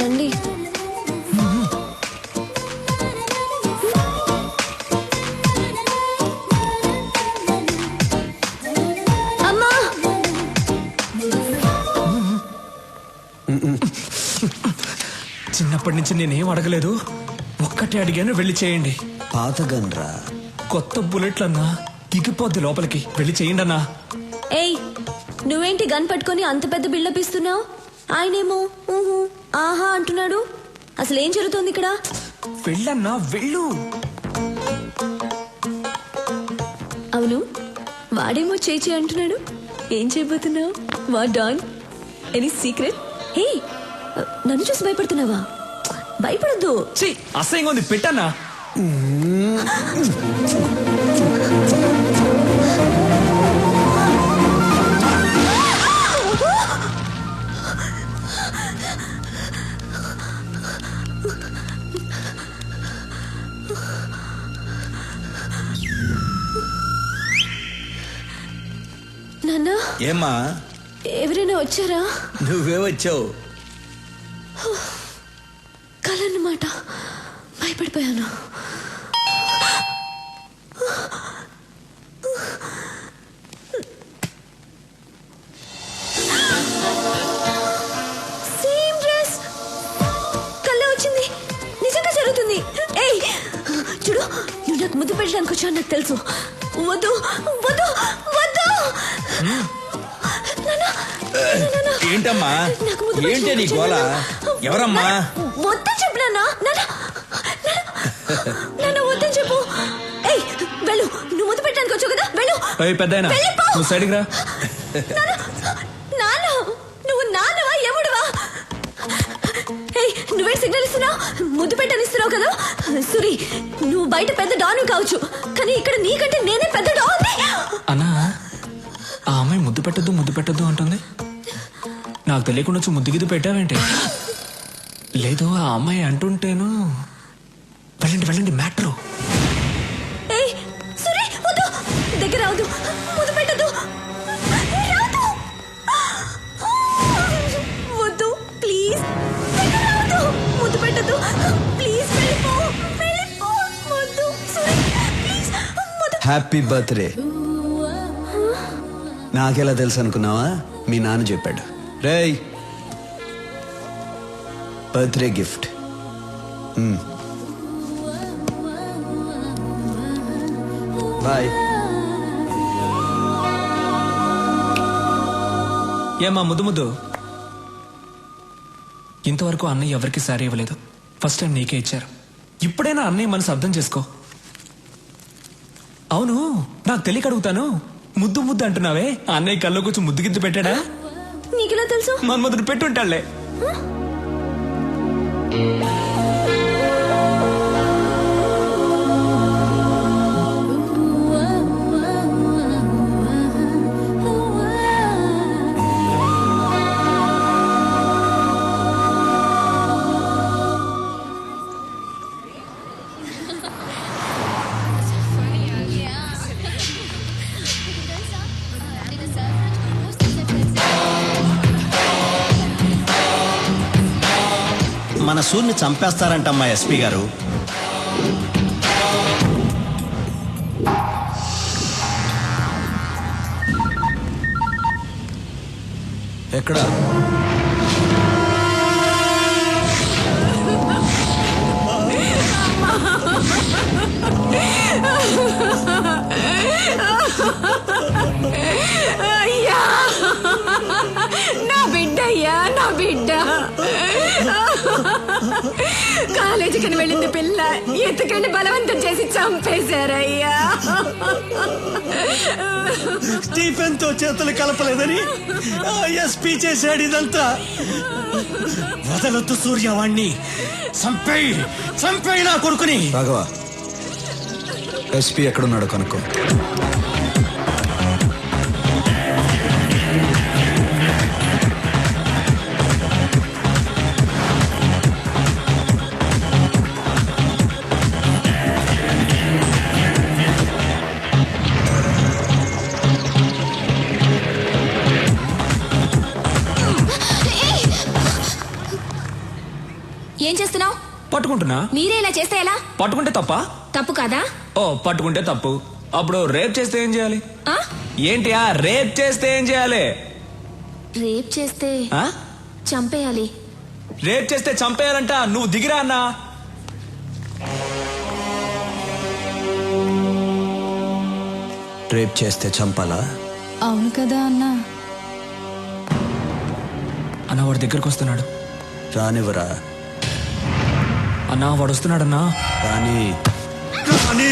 రండి. చిన్నప్పటి నుంచి నేనేం అడగలేదు. ఒక్కటే అడిగాను వెళ్ళి చేయండి. పాత గన్రా కొత్త బుల్లెట్లన్నా దిగిపోద్ది లోపలికి. వెళ్ళి చేయండి అన్నా ఏయ్ నువ్వేంటి గన్ పట్టుకొని అంత పెద్ద బిల్డప్ ఇస్తున్నావు? ఆయనేమో ఊహు ఆహా అంటున్నాడు. అసలు ఏం జరుగుతోంది ఇక్కడ? వెళ్ళన్నా వెళ్ళు. అవును వాడేమో చేచి అంటున్నాడు. ఏం చేయబోతున్నావు? వా డాన్? Any secret? హే నన్ను చూసి భయపడుతున్నావా? భయపడద్దు. అసహ్యంగా ఉంది పెట్టన్నా. ఏమ్మా ఎవరైనా వచ్చారా? నువ్వే వచ్చావు? కలన్నమాట. భయపడిపోయాను. ఏంటమ్మా? ఏంటి నీ గోల. ఎవరమ్మా? వద్దు చెప్పు నాన్న. నాన్న చెప్పు. ఏయ్ వెళ్ళు. నువ్వు ముద్దు పెట్టడానికి వచ్చావు కదా? వెళ్ళు. ఏయ్. నువ్వు సైడ్కి రా. నాన్న నువ్వు నాన్నవా ఎముడువా ఏయ్ నువ్వే సిగ్నల్ ఇస్తున్నావు? ముద్దు పెట్టని ఇస్తున్నావు కదా? సురి నువ్వు బయట పెద్ద డాను కావచ్చు. కానీ ఇక్కడ నీకంటే నేనే పెద్ద డాన్ అన్నా ఆ అమ్మాయి ముద్దు పెట్టద్దు ముద్దు పెట్టద్దు అంటుంది. నాకు తెలియకుండా వచ్చి ముద్దు గిద్దు పెట్టావేంటి? లేదు ఆ అమ్మాయి అంటుంటేను. వెళ్ళండి వెళ్ళండి మ్యాట్రు. ఏయ్ సురి వద్దు. దగ్గర రావద్దు. ముద్దు పెట్టద్దు. రావద్దు. వద్దు ప్లీజ్. దగ్గర రావద్దు. ముద్దు పెట్టద్దు. ప్లీజ్ వెళ్ళిపో వెళ్ళిపో. వద్దు సురి ప్లీజ్. ముద్దు. హ్యాపీ బర్త్డే నాకెలా తెలుసు అనుకున్నావా? మీ నాన్న చెప్పాడు. రేయ్. Birthday gift. బాయ్. ఏమా ముద్దు ముద్దు. ఇంతవరకు అన్నయ్య ఎవరికి సారీ ఇవ్వలేదు. ఫస్ట్ టైం నీకే ఇచ్చారు. ఇప్పుడైనా అన్నయ్య మనసు అర్థం చేసుకో. అవును నాకు తెలియక అడుగుతాను. ముద్దు ముద్దు అంటున్నావే? ఆ అన్నయ్య కల్లో కూర్చొని ముద్దు గిద్దు పెట్టాడా? నీకెలా తెలుసు? మన ముద్దును పెట్టుంటాడులే మన సూర్ని చంపేస్తారంటమ్మా ఎస్పీ గారు. ఎక్కడ? కాలేజీకి వెళ్ళింది పిల్ల. ఎత్తుకండి బలవంతం చేసి చంపేశారయ్యా. స్టీఫెన్తో చేతులు కలపలేదని ఎస్పీ చేశాడు ఇదంతా. వదలొద్దు సూర్యవాణ్ణి చంపేయి చంపేయి నా కొడుకుని. రాఘవ ఎస్పీ ఎక్కడున్నాడో కనుక్కో. పట్టుకుంటున్నా? మీరే ఇలా చేస్తే ఎలా? పట్టుకుంటే తప్ప? తప్పు కాదా? ఓ పట్టుకుంటే తప్పు. అప్పుడు రేప్ చేస్తే ఏం చేయాలి? ఆ? ఏంటి ఆ రేప్ చేస్తే ఏం చేయాలి? రేప్ చేస్తే ఆ? చంపేయాలి. రేప్ చేస్తే చంపేయాలంట. నువ్వు దిగిరా అన్నా. రేప్ చేస్తే చంపాలా? అవును కదా అన్నా. అన్న వాడి దగ్గరకు వస్తున్నాడు. రానివ్వరా? అన్నా వాడు వస్తున్నాడన్నా. కానీ కానీ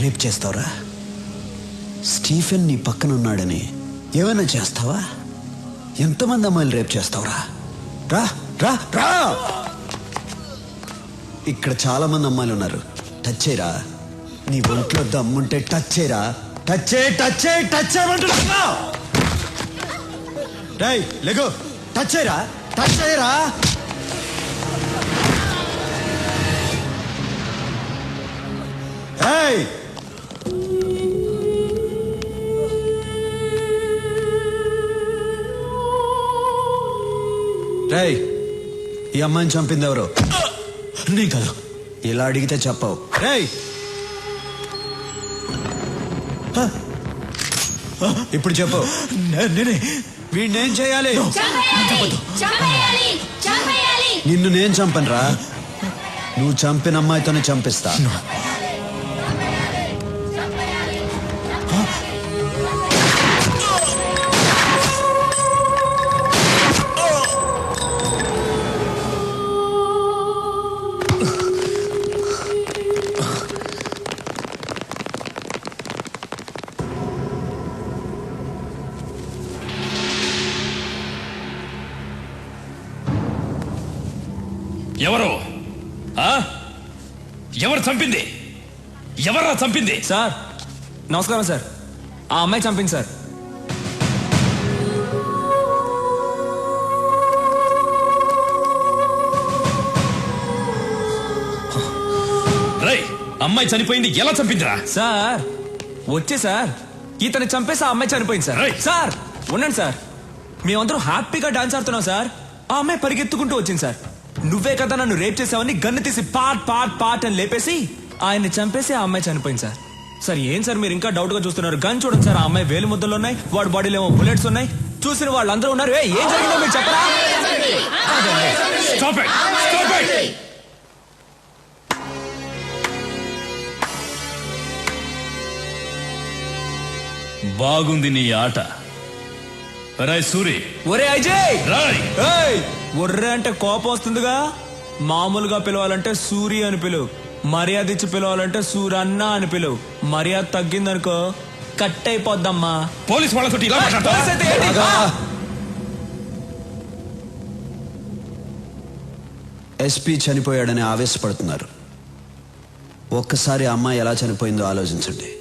రేప్ చేస్తావురా? స్టీఫెన్ నీ పక్కన ఉన్నాడని ఏమైనా చేస్తావా? ఎంతమంది అమ్మాయిలు రేప్ చేస్తావురా? రా రా రా! ఇక్కడ చాలా మంది అమ్మాయిలు ఉన్నారు. టచ్ చేయరా? నీ ఒంట్లో దమ్ముంటే టచ్ చేయరా? టచ్ చేయి టచ్ చేయి టచ్ చేయమంటున్నా రేయ్ లెగో. టచ్ చేయరా? టచ్ చేయరా? Hey! రేయ్ ఈ అమ్మాయిని చంపింది ఎవరు? నీ కాదు. ఇలా అడిగితే చెప్పవు. రేయ్! హ? ఇప్పుడు చెప్పు. నేనే. వీడినేం చేయాలి? నిన్ను నేను చంపనురా. నువ్వు చంపిన అమ్మాయితోనే చంపిస్తా. ఎవరు? ఆ? ఎవరు చంపింది? ఎవరా చంపింది? సార్ నమస్కారం సార్. ఆ అమ్మాయి చంపింది సార్. రై అమ్మాయి చనిపోయింది ఎలా చంపిందిరా? సార్ వచ్చే సార్. ఇతను చంపేసి ఆ అమ్మాయి చనిపోయింది సార్. సార్ ఉండండి సార్. మేమందరం హ్యాపీగా డాన్స్ ఆడుతున్నాం సార్. ఆ అమ్మాయి పరిగెత్తుకుంటూ వచ్చింది సార్. నువ్వే కదా నన్ను రేప్ చేసావని గన్ను తీసి పాట్ పాట్ పాట్ అని లేపేసి ఆయన్ని చంపేసి ఆ అమ్మాయి చనిపోయింది సార్. సార్ ఏం సార్ మీరు ఇంకా డౌట్గా చూస్తున్నారు? గన్ చూడండి సార్ ఆ అమ్మాయి వేలు ముద్దలు ఉన్నాయి వాడి బాడీలో ఏమో బుల్లెట్స్ ఉన్నాయి. చూసిన వాళ్ళందరూ ఉన్నారు. "ఏయ్, ఏం జరిగిందో మీరు చెప్పరా? Stop it! Stop it! బాగుంది నీ ఆట. రాయ్ సూరి. ఒరే అజయ్ రాయ్! ఏయ్! ఒర్రె అంటే కోపం వస్తుందిగా? మామూలుగా పిలవాలంటే సూరి అని పిలువు. మర్యాద ఇచ్చి పిలవాలంటే సూరన్న అని పిలువు. మర్యాద తగ్గిందనుకో కట్ అయిపోద్దమ్మా. పోలీస్ వాళ్ళతో ఇలా మాట్లాడతావా? పోలీస్ అయితే ఏంటి? ఆ! ఎస్పీ చనిపోయాడని ఆవేశపడుతున్నారు. ఒక్కసారి ఆ అమ్మాయి ఎలా చనిపోయిందో ఆలోచించండి.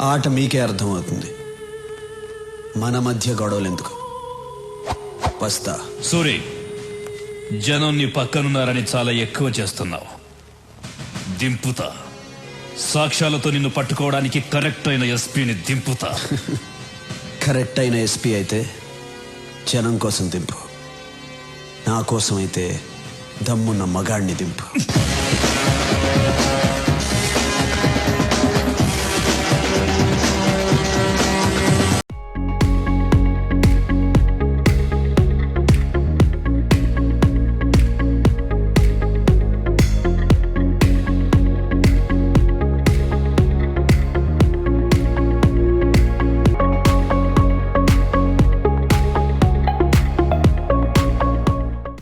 ఆట మీకే అర్థమవుతుంది. మన మధ్య గొడవలు ఎందుకు వస్తా. సూరి జనం నీ పక్కనున్నారని చాలా ఎక్కువ చేస్తున్నావు. దింపుతా. సాక్ష్యాలతో నిన్ను పట్టుకోవడానికి కరెక్ట్ అయిన ఎస్పీని దింపుతా. కరెక్ట్ అయిన ఎస్పీ అయితే జనం కోసం దింపు. నా కోసం అయితే దమ్మున్న మగాడిని దింపు.